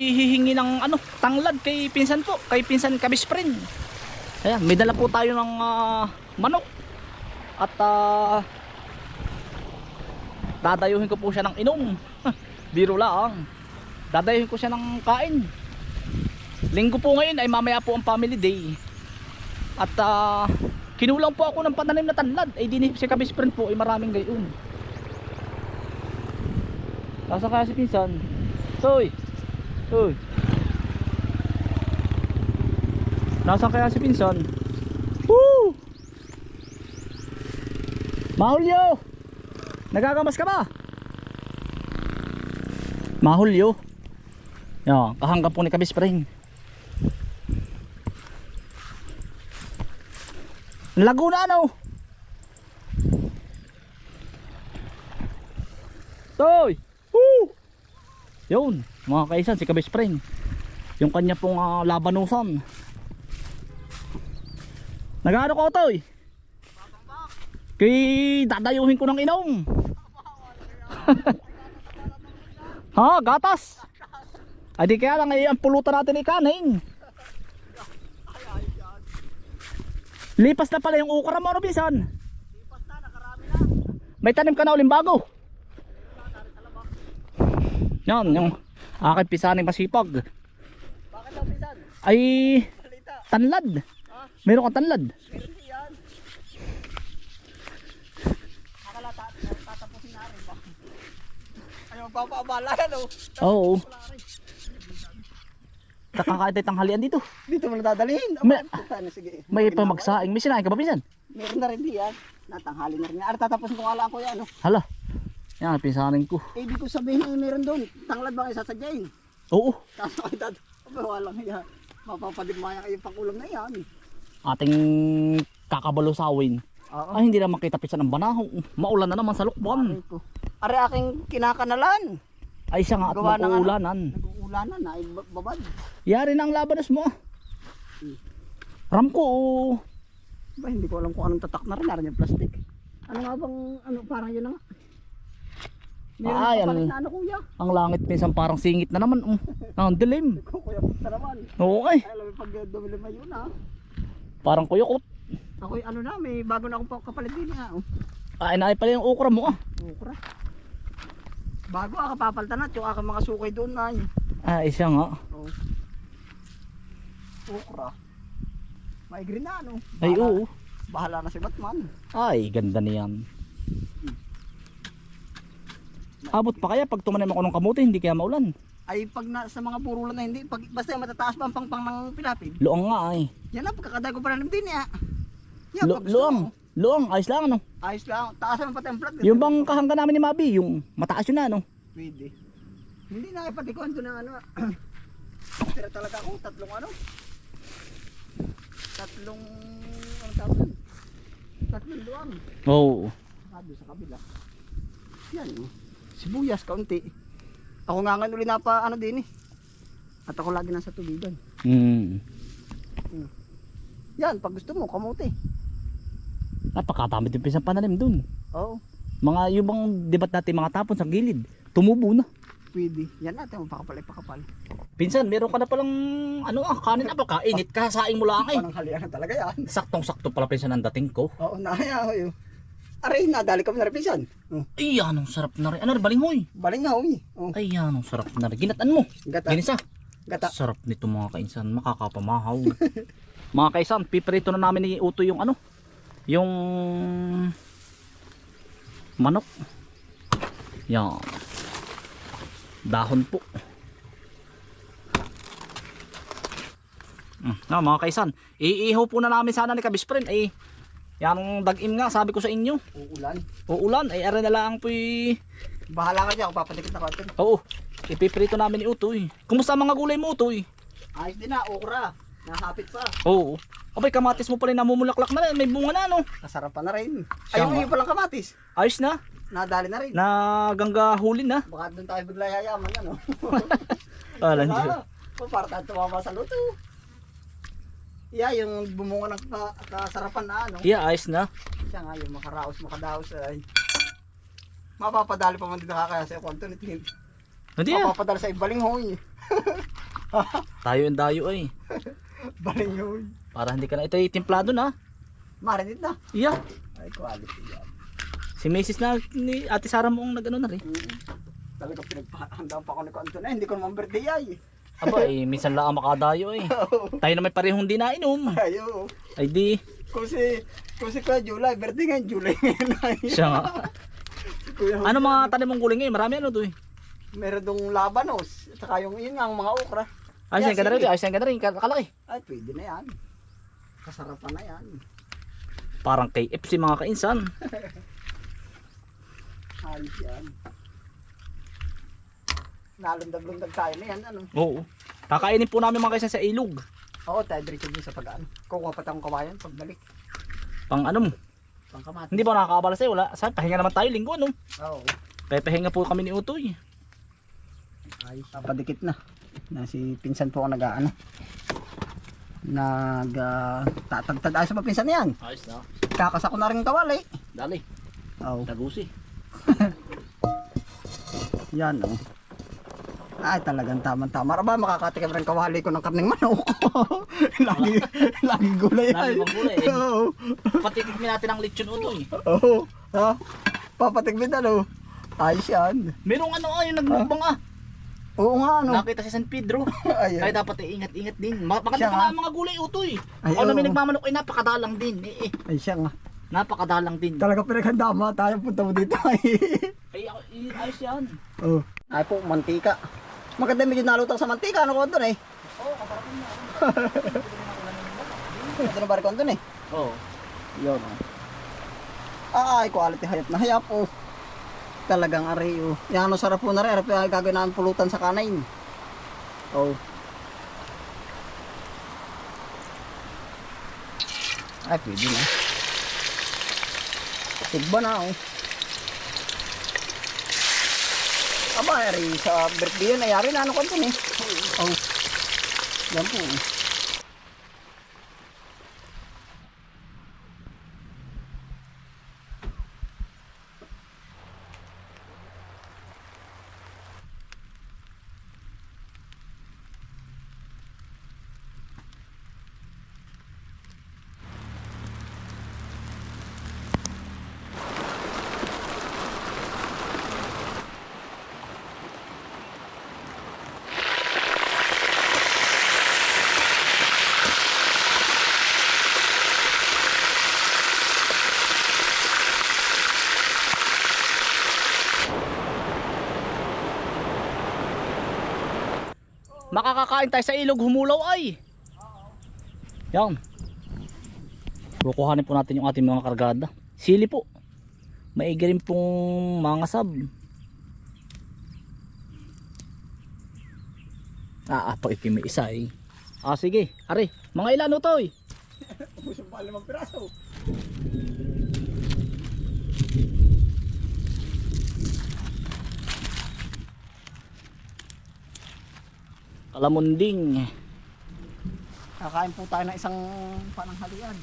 hihingi ng ano, tanglad kay pinsan po, kay pinsan kabisprin. Ayan, may dala po tayo ng ah, manok. At ah, dadayuhin ko po siya ng inom. Biro lang. Dadayuhin ko siya ng kain. Linggo po ngayon ay mamaya po ang family day. At ah, kinulang po ako ng pananim na tanlad. Ay dinihip si kabisprin po ay maraming gayon. Nasa kaya si pinsan? Toy! Uy. Nasaan kaya si Pinsan? Woo! Mahulyo! Nagagamas ka ba? Mahulyo. Yan, kahanggang po ni Kabispring. Laguna ano? Toy! Yun, mga kaisan, si Kabispring. Yung kanya pong ah, labanusan. Nagano ko to eh. Kay dadayuhin ko ng inom. ha, gatas. Ay di kaya lang ay ang pulutan natin ni kanin. Lipas na pala yung ukra mo, Robinson. May tanim ka na uling bago. Yan, yung aking pisaning masipag. Bakit daw pisan? Ay, tanlad. Meron ka tanlad. Meron yan. Akala ta tatapusin na rin ba? Ayaw magpapaabala yan oh. Oo. Kakakain tayo tanghalian dito. Dito mo na dadalhin. May- May, sige. May pamagsaing. May sinain ka ba pinsan? Meron na rin di yan. Natanghali na rin. Ara tatapusin ko nga lang ko yan. Oh. Hala. Yan, pinsanin ko. Eh, di ko sabihin na meron doon. Tanglad ba kayo sasadyain? Oo. Kaso kayo dad. Walang yan. Mapapadigmaya kayo pakulam na yan. Ating kakabalusawin. Oo. Ay, hindi na makita pinsan ng banaho. Maulan na naman sa lukban. Are aking kinakanalan. Ay, siya nga at Gawa ng ano? mag-uulanan. Nag-uulanan na. Ay, ba- babad. Yari na ang labanos mo. ah. Hmm. Ramko, oh. Ba, hindi ko alam kung anong tatak na rin. Narin yung plastic. Ano nga bang, ano, parang yun na nga. Meron Ay, pa palit ano- na kuya. ang langit pinsan parang singit na naman. Um, ang dilim. Kuya punta naman. Oo ay, Ay, alam mo pag dumilim na yun ha. parang kuyokot. Ako ano na, may bago na akong pa- kapalit din ha. Oh. Ay, naay pala yung okra mo ah. Ukra. Bago ako papalitan at yung aking mga sukay doon na. Ay, siya nga. Oh. Ukra. May green na ano. Ay, Bahala- oo. Bahala na si Batman. Ay, ganda niyan. Abot pa kaya pag tumanim ako ng kamote, hindi kaya maulan. Ay pag na, sa mga burulan na hindi, pag, basta matataas pa ang pangpang ng pilapid. Luang nga ay. Yan na, pagkakadago pa rin din ya. Yan, Lu luang. mo. Luang, ayos lang ano. Ayos lang, taas naman pati ang flat. Yung bang kahangga namin ni Mabi, yung mataas yun na ano. Pwede. Hindi na ipatikuan ko ng ano. Pero talaga ako tatlong ano. Tatlong ano tawag? Tatlong luwang. Oo. Sabi sa kabila. Yan oh. Sibuyas kaunti. Ako nga ngayon uli na pa ano din eh. At ako lagi nasa tubigan. Hmm. Yan, pag gusto mo, kamote. Napakadami din pisang pananim dun. Oo, Mga yung bang debat natin mga tapon sa gilid, tumubo na. pwede. Yan natin, pakapal ay pakapal. Pinsan, meron ka na palang ano ah, kanin na ba? Kainit ka, saing mo lang eh. Parang halian talaga yan. Saktong-sakto pala pinsan ang dating ko. Oo, naya ako yun. Aray, kami na rin pinsan. Oh, Ay, anong sarap na rin. Ano rin, balinghoy. baling nga, uy. Oh, Ay, anong sarap na rin. Ginatan mo. gata. Ginisa. Gata. Sarap nito mga kainsan, makakapamahaw. mga kaisan, piprito na namin ni Uto yung ano, yung manok. Yan. Dahon po. Mm, na mga kaisan, iihaw po na namin sana ni Kabisprin. Eh, yan dagim nga, sabi ko sa inyo. Uulan. Uulan, ay ara na lang po Bahala ka dyan, papadikit na konti. Oo, ipiprito namin ni Utoy. Kumusta ang mga gulay mo Utoy? Ayos din na, okra. Nahapit pa. Oo. Abay, kamatis mo pala namumulaklak na rin. May bunga na, no? Nasarapan na rin. Ayun, yung palang kamatis. Ayos na. Nadali na rin. Na gangga huli na. Baka doon tayo bigla yayaman, ano? Alam kung para tayo tumama sa luto. Yeah, yung bumunga ng ka kasarapan na ano. Yeah, ayos na. Siya nga yung makaraos, makadaos ay. Mapapadali pa man din nakakaya sa kwanto nito. Hindi ah. Mapapadala sa ibalinghoy. Tayo yung dayo ay. Balinghoy. Para hindi ka na. Ito yung templado na. Marinit na. Iya. Ay, quality yan. Si Mrs. na ni Ate Sara mo ang nag-ano na rin. Mm. Talaga pinagpahandaan pa ako ni Kanto na. Hindi ko naman birthday ay. Aba eh, minsan lang ang makadayo eh. Tayo na may parehong di nainom. Ayo. Ay di. Kung si, kung si Kuya July, birthday ngayon, July ngayon ay. Siya nga. Ano mga tanim mong gulay ngayon? Marami ano to eh. Meron dong labanos. At saka yung, yun nga, ang mga okra. Ayos yan Yeah, ka na rin. Ayos yan ka na rin. Kalaki. Ay, pwede na yan. Kasarapan na yan. Parang KFC mga kainsan. Ayos yan. Nalundag-lundag tayo na yan, ano. Oo. Kakainin po namin mga kainsan sa ilog. Oo, tayo diretso din sa pag-ano. Kukuha pa tayong kawayan pagbalik. Pang ano mo. Pang kamati. Hindi ba nakakabala sa'yo? Wala. Sa pahinga naman tayo linggo ano. Oo. Pepehinga po kami ni Utoy. Ayos. Papadikit na. Na si pinsan po ang nag-ano. Nag uh, tatagtad ayos pa pinsan na yan. Ayos na. Kakasa ko na rin kawali. Dali. Oo. Tagusi. Yan oh. Ay talagang tamang-tama. Aba makakatikim rin kawali ko ng karning manok. lagi lagi gulay. Lagi ay. bang gulay, eh. Oo. Patitikmin natin ang lechon Utoy. Oo. Ha? Papatikmin ano? Ayos yan. Merong ano ay nagmukbang ah. Oo nga ano. Nakita si San Pedro. Ayan. Kaya dapat eh, ingat-ingat din. Ma- Maganda Siya pa nga. nga ang mga gulay Utoy. Ay, Ako namin oo. nagmamanok ay napakadalang din. Eh, eh. Ay siya nga. Napakadalang din. Talaga pinaghanda tayo punta mo dito ay. Ay, ako, eh, ayos yan. oh. Ay po, mantika. Maganda medyo nalutang sa mantika. Ano ko doon eh? Oo, kaparapin niya. Ito na bari ko doon eh. Oo. Yun. Ay, quality hayop na hayop oh. Talagang ari oh. Yan ano sarap po na rin. Ari pa gagawin namin pulutan sa kanain. Oh. Ay, pwede na. Sigba na oh. Aba, sa birthday yun, ayari na ano ko dun eh. Oh. Yan po. oh. Makakakain tayo sa ilog humulaw ay. Yan. Kukuhanin po natin yung ating mga kargada. Sili po. Maigi rin pong mga sab. Ah, ah, pag may isa eh. Ah, sige. Ari, mga ilan to eh. Ubus pa limang piraso. Kalamunding. Kakain po tayo ng isang pananghalian.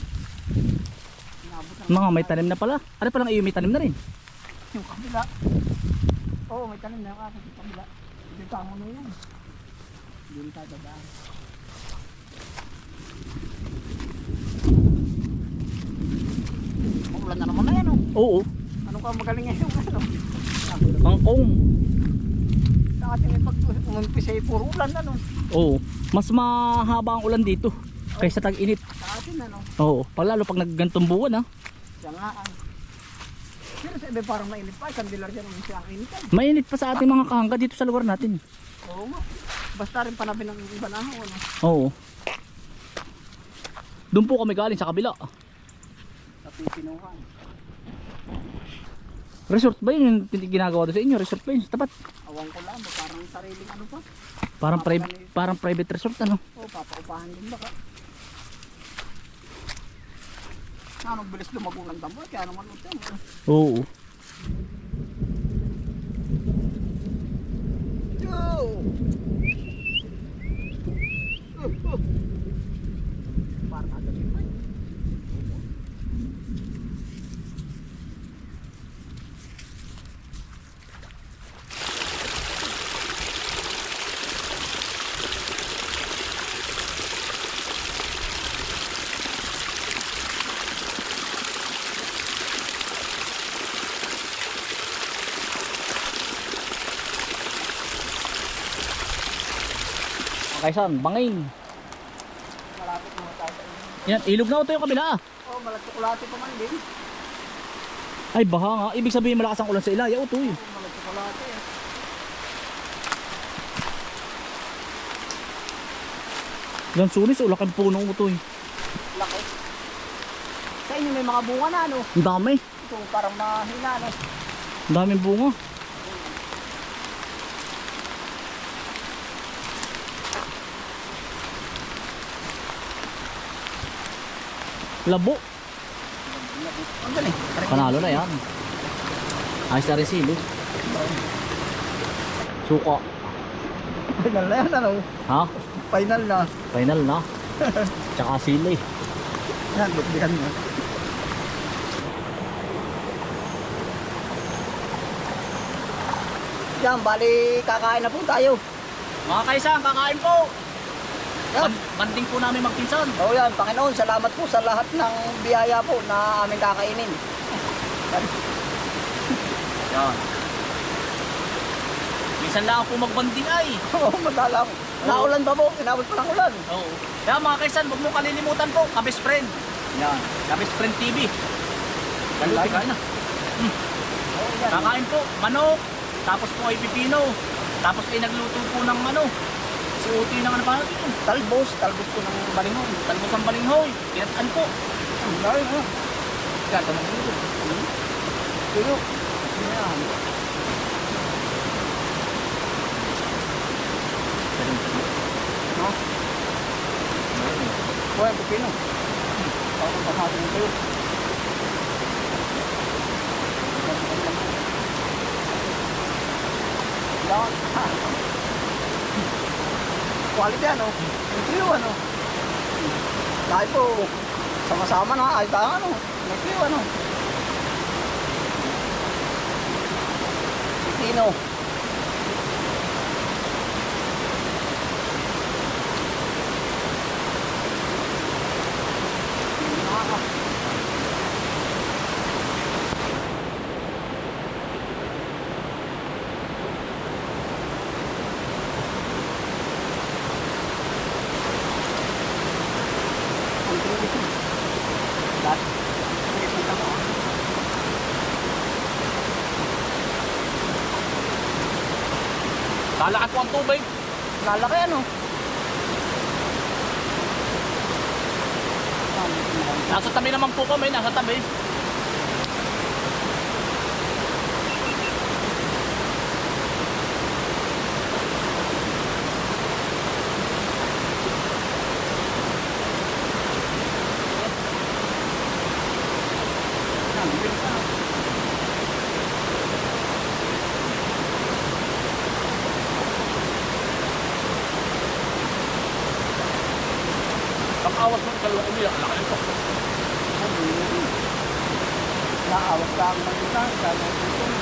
Mga may tanim na pala. Ano palang iyo may tanim na rin? yung kabila. Oo, may tanim na yung aking yung kabila. Dito ang ano yun. Dito tayo dadaan. Umulan na naman na yan oh. Oo. Ano ka magaling ngayon ano? Kangkong. Sa ating may pag umampisa ay puro ulan ano. Oo. Mas mahaba ang ulan dito kaysa tag-init. Sa atin ano. Oo. Pag lalo pag naggantong buwan ah. Siya nga ang pero sa iba parang mainit pa, kandilar dyan ang siyang initan. Mainit pa sa ating mga kahangga dito sa lugar natin. Oo nga. Basta rin panabi ng iba na ano. Oo. Doon po kami galing sa kabila. Sa pipinuhan. Resort ba yun yung ginagawa doon sa inyo? Resort ba yun? Tapat. Awang ko lang, parang sariling ano pa. Parang, private, parang private resort ano? Oo, papaupahan din baka. Ano, bilis lumago ng damo, kaya naman ito. Oo. Yo! Parang agad yun pa. Kaysan, bangin. Malapit na tayo. Yan, ilog na ito yung kabila. ah. Oh, malagtsokolate pa man din. Ay, baha nga. Ibig sabihin malakas ang ulan sa ilaya. Ito eh. Oh, malagtsokolate eh. Yan, sunis. Ulak ang puno ito eh. Laki. Sa inyo may mga bunga na ano. Ang dami. Ito parang mahina. Ang daming bunga. Labo. Ang galing. Panalo na yan. Ayos na rin silo. Suka. Final na yan ano. Ha? Final na. Final na. Tsaka sili. Yan, bitbigan mo. Yan, bali kakain na po tayo. Mga kaisang, kakain po. Yan. Ban- banding po namin magpinsan. Oh yan, Panginoon, salamat po sa lahat ng biyaya po na aming kakainin. Yan. Minsan lang po magbanding ay. Oo, madala po. Naulan pa po, inabot pa ng ulan. Oo. Kaya mga kaisan, huwag mo kalilimutan po, Kabis Friend. Yan. Kabis Friend TV. Kaluti kain na. Oo, yan. Kakain po, manok. Tapos po ay pipino. Tapos ay nagluto po ng ano. Si Uti ng ano pa natin. Talbos, talbos po ng balingon. Talbos ang balinghoy. Kinataan po. Ang dami na. Gato ng luto. Tuyo. Yan. No? Buhay, pipino. Tapos bahagi ng tuyo. Yan. Quality ano? Tuyo ano? Dahil po, sama-sama na, ay tayo ano? Tuyo ano? Pipino. Lalakas po ang tubig. Lalaki ano? Nasa tabi naman po kami, nasa tabi. Pag-awas mo, kalawang umiyak. Laki nito. Naawat ka ang mga kaya ito.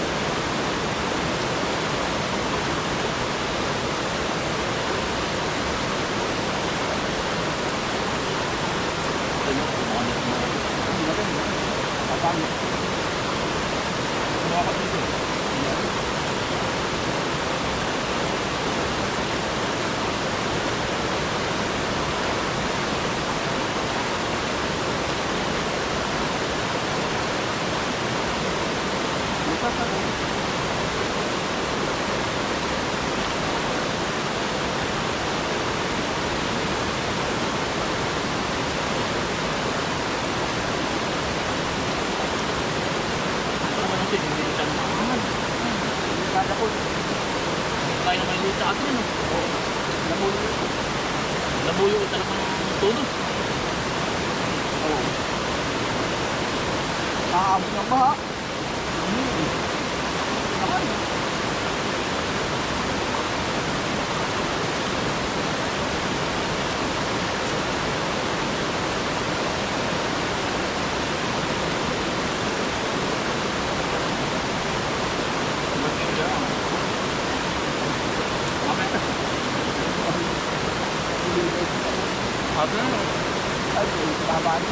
Kaya naman yung sa atin, ano? Nabulo. Nabuyo ko talaga ng todo. Nakaabot ng baha. Naman. Sabi na, Ay, babaan.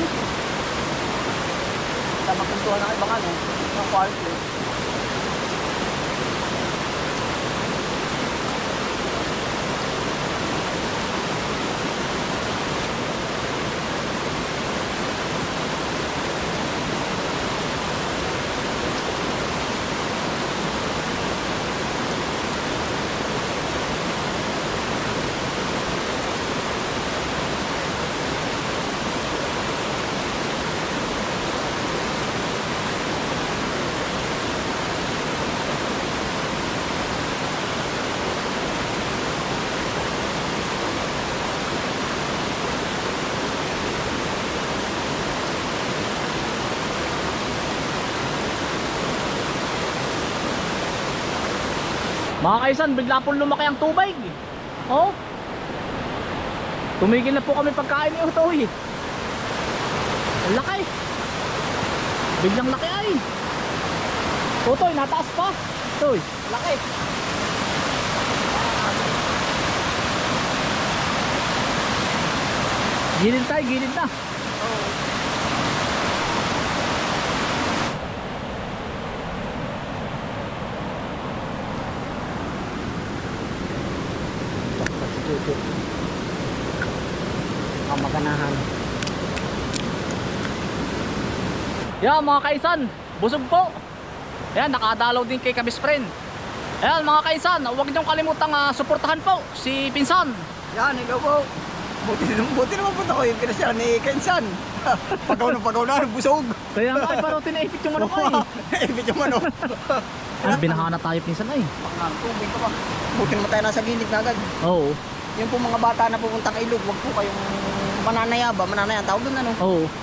Sa magkuntuhan ng ibang ano, ng quality. Mga kaisan, bigla pong lumaki ang tubig. Oh. Tumigil na po kami pagkain ni Utoy. Ang laki. Biglang laki ay. Utoy, nataas pa. Utoy, laki. Gilid tayo, gilid na. Si Yan mga kaisan, busog po. Yan, nakadalaw din kay Kabis Friend. Ayan mga kaisan, huwag niyong kalimutang ah, suportahan po si Pinsan. Yan, ikaw po. Buti, buti naman punta ko yung pinasya ni Kensan. pagaw na pagaw na, busog. Kaya nga ay parang tinaipit yung manok ay. Ibig yung manok. Ano, binahana tayo Pinsan ay. Mga tubig ka pa. Buti naman tayo nasa gilid na agad. Oo, Yung po mga bata na pupuntang ilog, wag po kayong mananaya ba? Mananaya, ang tawag doon ano? oo.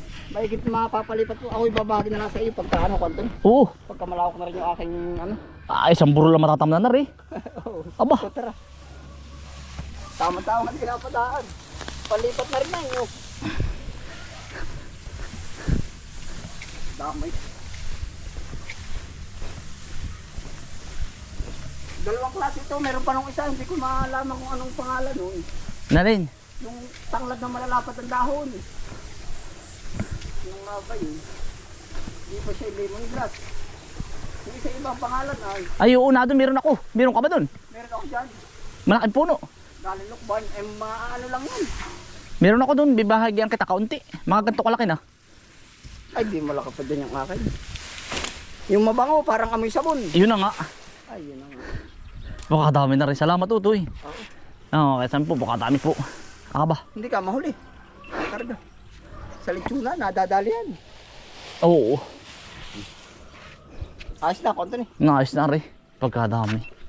Mahigit mapapalipat po. Ako'y babagi na lang sa iyo pagka ano, Kwanton. Oo. Pagka malawak na rin yung aking ano. Ay, isang buro lang matatamnan na rin. Oo. Aba. So, tara. Tama-tama ang pinapadaan. Palipat na rin na yun. oh. Damay. Dalawang klase ito. Meron pa nung isa. Hindi ko malaman kung anong pangalan. Oh. Na rin. Yung tanglad na malalapat ang dahon. Yung nga ba yun? Hindi pa siya lemon grass. Yung isa ibang pangalan ay. Ay, oo, na doon, meron ako. Meron ka ba doon? Meron ako dyan. Malaking puno. Galing lukban. Eh, mga ano lang yan. Meron ako doon, bibahagyan kita kaunti. Mga ganito kalaki na. Ay, di malaki pa din yung akin. Yung mabango, parang amoy sabon. Yun na nga. Ay, yun na nga. Baka dami na rin. Salamat, Utoy. Oo. Oo, kaya saan po, baka dami po. Aba. Hindi ka mahuli. Ang karga. Sa litsuna, nadadali yan. Oo. Ayos na, konti ni. Naayos na rin. Pagkadami.